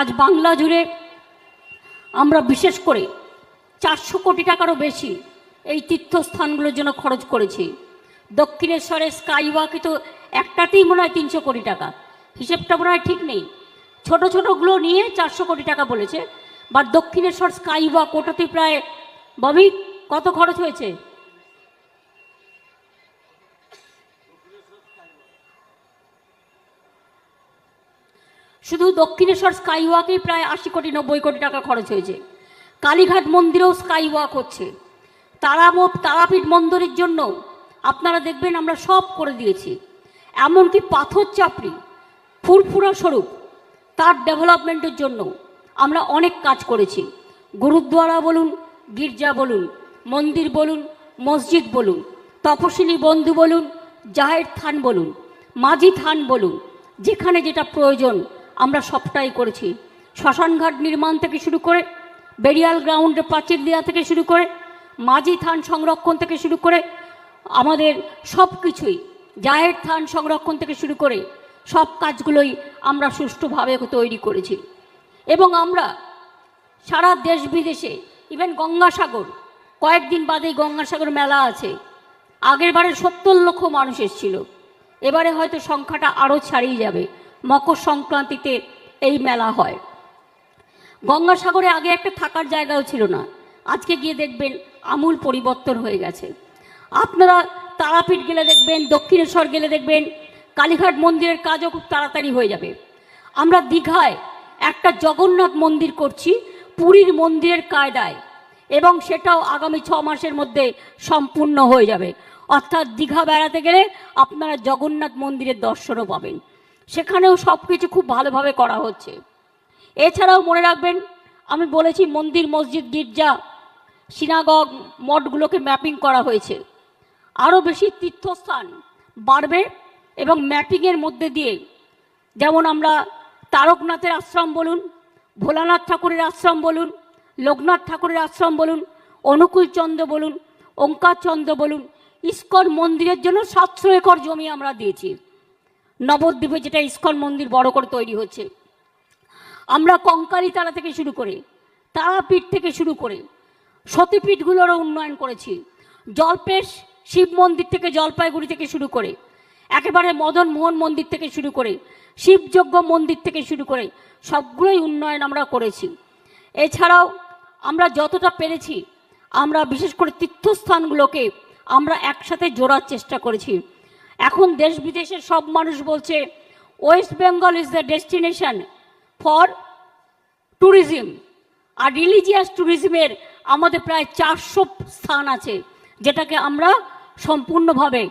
আজ বাংলা জুড়ে আমরা বিশেষ করে চারশো কোটি টাকারও বেশি এই তীর্থস্থানগুলোর জন্য খরচ করেছি। দক্ষিণেশ্বরের স্কাই ওয়াকে তো একটাতেই মনে হয় তিনশো কোটি টাকা। হিসেবটা মনে হয় ঠিক নেই। ছোট ছোটোগুলো নিয়ে চারশো কোটি টাকা বলেছে বা দক্ষিণেশ্বর স্কাই ওয়াক ওটাতে প্রায়, ববি, কত খরচ হয়েছে? শুধু দক্ষিণেশ্বর স্কাই ওয়াকেই প্রায় আশি কোটি, নব্বই কোটি টাকা খরচ হয়েছে। কালীঘাট মন্দিরেও স্কাই ওয়াক হচ্ছে। তারামো তারাপীঠ মন্দিরের জন্য আপনারা দেখবেন আমরা সব করে দিয়েছি। এমনকি পাথর চাপড়ি, ফুরফুরা স্বরূপ, তার ডেভেলপমেন্টের জন্য আমরা অনেক কাজ করেছি। গুরুদ্বারা বলুন, গির্জা বলুন, মন্দির বলুন, মসজিদ বলুন, তপশিলি বন্ধু বলুন জাহের থান বলুন, মাঝি থান বলুন, যেখানে যেটা প্রয়োজন আমরা সবটাই করেছি। শ্মশানঘাট নির্মাণ থেকে শুরু করে বেরিয়াল গ্রাউন্ডে প্রাচীর দেওয়া থেকে শুরু করে, মাঝি থান সংরক্ষণ থেকে শুরু করে, আমাদের সব কিছুই জাহের থান সংরক্ষণ থেকে শুরু করে, সব কাজগুলোই আমরা সুষ্ঠুভাবে তৈরি করেছি। এবং আমরা সারা দেশ বিদেশে ইভেন গঙ্গাসাগর, কয়েকদিন বাদেই গঙ্গাসাগর মেলা আছে। আগের বারে সত্তর লক্ষ মানুষ এসেছিল। এবারে হয়তো সংখ্যাটা আরও ছাড়িয়ে যাবে। মকর সংক্রান্তিতে এই মেলা হয়। গঙ্গাসাগরে আগে একটা থাকার জায়গাও ছিল না। আজকে গিয়ে দেখবেন আমূল পরিবর্তন হয়ে গেছে। আপনারা তারাপীঠ গেলে দেখবেন, দক্ষিণেশ্বর গেলে দেখবেন, কালীঘাট মন্দিরের কাজও খুব তাড়াতাড়ি হয়ে যাবে। আমরা দীঘায় একটা জগন্নাথ মন্দির করছি, পুরীর মন্দিরের কায়দায়, এবং সেটাও আগামী ছ মাসের মধ্যে সম্পূর্ণ হয়ে যাবে। অর্থাৎ দীঘা বেড়াতে গেলে আপনারা জগন্নাথ মন্দিরের দর্শনও পাবেন। সেখানেও সব কিছু খুব ভালোভাবে করা হচ্ছে। এছাড়াও মনে রাখবেন, আমি বলেছি মন্দির, মসজিদ, গির্জা, সিনাগগ, মঠগুলোকে ম্যাপিং করা হয়েছে। আরও বেশি তীর্থস্থান বাড়বে এবং ম্যাপিংয়ের মধ্যে দিয়ে, যেমন আমরা তারকনাথের আশ্রম বলুন, ভোলানাথ ঠাকুরের আশ্রম বলুন, লোকনাথ ঠাকুরের আশ্রম বলুন অনুকূল চন্দ্র বলুন ওঙ্কার চন্দ্র বলুন, ইস্কন মন্দিরের জন্য সাতশো একর জমি আমরা দিয়েছি। নবদ্বীপে যেটা ইস্কন মন্দির বড় করে তৈরি হচ্ছে। আমরা কঙ্কালীতলা থেকে শুরু করে, তারাপীঠ থেকে শুরু করে সতীপীঠগুলোরও উন্নয়ন করেছি। জলপেশ শিব মন্দির থেকে জলপাইগুড়ি থেকে শুরু করে, একেবারে মদন মোহন মন্দির থেকে শুরু করে, শিবযজ্ঞ মন্দির থেকে শুরু করে সবগুলোই উন্নয়ন আমরা করেছি। এছাড়াও আমরা যতটা পেরেছি, আমরা বিশেষ করে তীর্থস্থানগুলোকে আমরা একসাথে জোড়ার চেষ্টা করেছি। এখন দেশ বিদেশের সব মানুষ বলছে West Bengal is the destination for tourism R religious ট্যুরিজমের আমাদের প্রায় চারশো স্থান আছে, যেটাকে আমরা সম্পূর্ণভাবে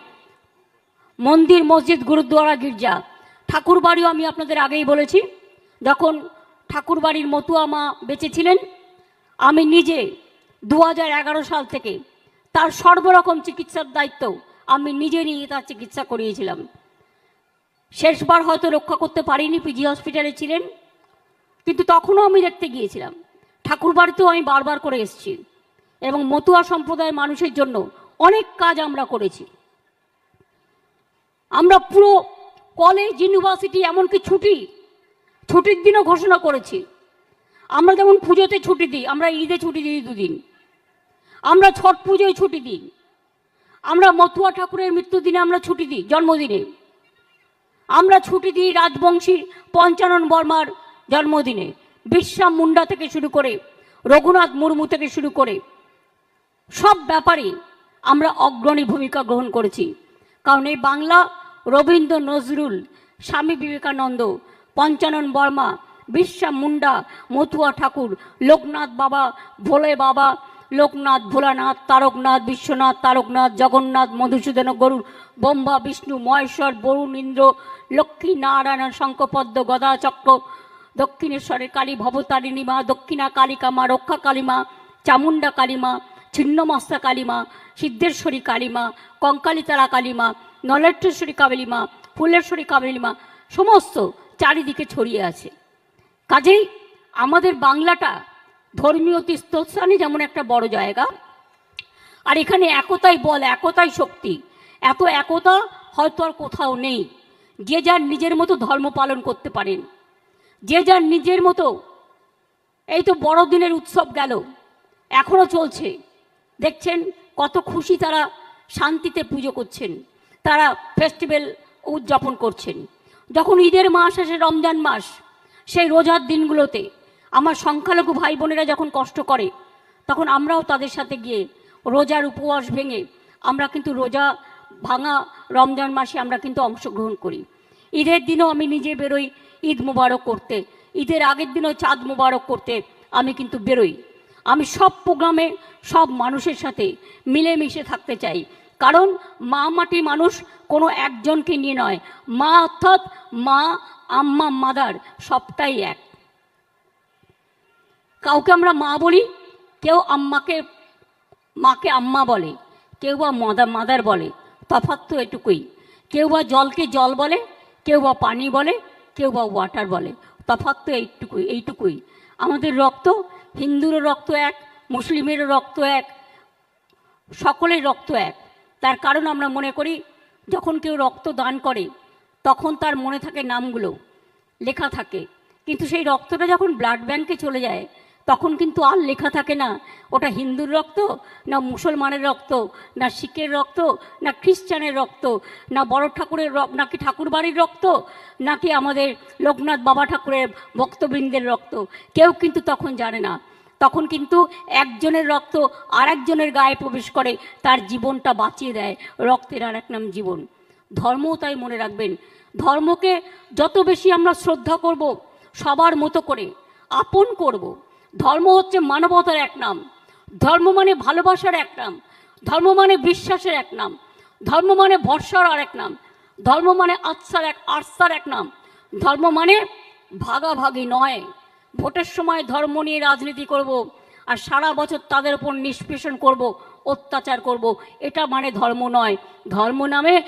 মন্দির, মসজিদ গুরুদ্বারা গির্জা। ঠাকুরবাড়িও আমি আপনাদের আগেই বলেছি। যখন ঠাকুরবাড়ির মতুয়া মা বেঁচে ছিলেন। আমি নিজে দু হাজার এগারো সাল থেকে তার সর্বরকম চিকিৎসার দায়িত্ব আমি নিজে নিয়ে তার চিকিৎসা করিয়েছিলাম। শেষবার হয়তো রক্ষা করতে পারিনি পিজি হসপিটালে ছিলেন। কিন্তু তখনও আমি দেখতে গিয়েছিলাম। ঠাকুরবাড়িতেও আমি বারবার করে এসেছি এবং মতুয়া সম্প্রদায়ের মানুষের জন্য অনেক কাজ আমরা করেছি। আমরা পুরো কলেজ ইউনিভার্সিটি এমনকি ছুটি, ছুটির দিনও ঘোষণা করেছি। আমরা যেমন পুজোতে ছুটি দিই, আমরা ঈদে ছুটি দিই দুদিন। আমরা ছট পুজোয় ছুটি দিই। আমরা মতুয়া ঠাকুরের মৃত্যুদিনে আমরা ছুটি দিই, জন্মদিনে। আমরা ছুটি দিই রাজবংশী পঞ্চানন বর্মার জন্মদিনে। বিশ্রাম মুন্ডা থেকে শুরু করে, রঘুনাথ মুর্মু থেকে শুরু করে। সব ব্যাপারে আমরা অগ্রণী ভূমিকা গ্রহণ করেছি। কারণ এই বাংলা রবীন্দ্র নজরুল, স্বামী বিবেকানন্দ, পঞ্চানন বর্মা, বিশ্রাম মুন্ডা, মথুয়া ঠাকুর, লোকনাথ বাবা, ভোলে বাবা লোকনাথ, ভোলানাথ, তারকনাথ, বিশ্বনাথ, তারকনাথ, জগন্নাথ, মধুসূদন গরুর ব্রহ্মা, বিষ্ণু, মহেশ্বর বরুণ ইন্দ্র লক্ষ্মী নারায়ণ শঙ্কপদ্ম গদা চক্র, দক্ষিণেশ্বরের কালী, ভবতারিণী মা, দক্ষিণা কালিকা মা, রক্ষা কালীমা চামুণ্ডা কালীমা ছিন্নমস্তা কালীমা সিদ্ধেশ্বরী কালীমা কঙ্কালীতলা কালীমা নলেশ্বরী কাবেলিমা ফুলেশ্বরী কাবেলিমা সমস্ত চারিদিকে ছড়িয়ে আছে। কাজেই আমাদের বাংলাটা ধর্মীয় তীর্থস্থানে যেমন একটা বড় জায়গা। আর এখানে একতাই বল, একতাই শক্তি। এত একতা হয়তো আর কোথাও নেই। যে যার নিজের মতো ধর্ম পালন করতে পারেন। যে যার নিজের মতো এই তো বড়দিনের উৎসব গেল এখনও চলছে। দেখছেন কত খুশি তারা শান্তিতে পুজো করছেন। তারা ফেস্টিভ্যাল উদযাপন করছেন। যখন ঈদের মাস আসে, রমজান মাস, সেই রোজার দিনগুলোতে আমার সংখ্যালঘু ভাই বোনেরা যখন কষ্ট করে, তখন আমরাও তাদের সাথে গিয়ে রোজার উপবাস ভেঙে, আমরা কিন্তু রোজা ভাঙা রমজান মাসে আমরা কিন্তু অংশগ্রহণ করি। ঈদের দিনও আমি নিজে বেরোই ঈদ মোবারক করতে, ঈদের আগের দিনও চাঁদ মোবারক করতে আমি কিন্তু বেরোই। আমি সব প্রোগ্রামে সব মানুষের সাথে মিলেমিশে থাকতে চাই। কারণ মা মাটি মানুষ কোনো একজনকে নিয়ে নয়। মা অর্থাৎ মা, আম্মা, মাদার সবটাই এক। কাউকে আমরা মা বলি, কেউ আম্মাকে, মাকে আম্মা বলে, কেউ বা মাদার মাদার বলে, তফাৎ তো এটুকুই। কেউ বা জলকে জল বলে, কেউ বা পানি বলে, কেউ বা ওয়াটার বলে, তফাৎ তো এইটুকুই এইটুকুই। আমাদের রক্ত, হিন্দুরও রক্ত এক, মুসলিমেরও রক্ত এক, সকলের রক্ত এক। তার কারণ আমরা মনে করি, যখন কেউ রক্ত দান করে, তখন তার মনে থাকে নামগুলো, লেখা থাকে। কিন্তু সেই রক্তটা যখন ব্লাড ব্যাংকে চলে যায় তখন কিন্তু আর লেখা থাকে না। ওটা হিন্দুর রক্ত, না মুসলমানের রক্ত, না শিখের রক্ত, না খ্রিস্টানের রক্ত, না বড় ঠাকুরের নাকি ঠাকুর বাড়ির রক্ত, নাকি আমাদের লোকনাথ বাবা ঠাকুরের ভক্তবৃন্দের রক্ত। কেউ কিন্তু তখন জানে না। তখন কিন্তু একজনের রক্ত আর একজনের গায়ে প্রবেশ করে, তার জীবনটা বাঁচিয়ে দেয় রক্তের আর এক নাম জীবন। ধর্মও তাই মনে রাখবেন। ধর্মকে যত বেশি আমরা শ্রদ্ধা করব, সবার মতো করে আপন করব ধর্ম হচ্ছে মানবতার এক নাম। ধর্ম মানে ভালোবাসার এক নাম। ধর্ম মানে বিশ্বাসের এক নাম। ধর্ম মানে ভরসার আর এক নাম। ধর্ম মানে আচ্ছার এক আস্থার এক নাম। ধর্ম মানে ভাগাভাগি নয়। ভোটের সময় ধর্ম নিয়ে রাজনীতি করব আর সারা বছর তাদের উপর নিষ্পেষণ করব, অত্যাচার করব। এটা মানে ধর্ম নয়। ধর্ম নামে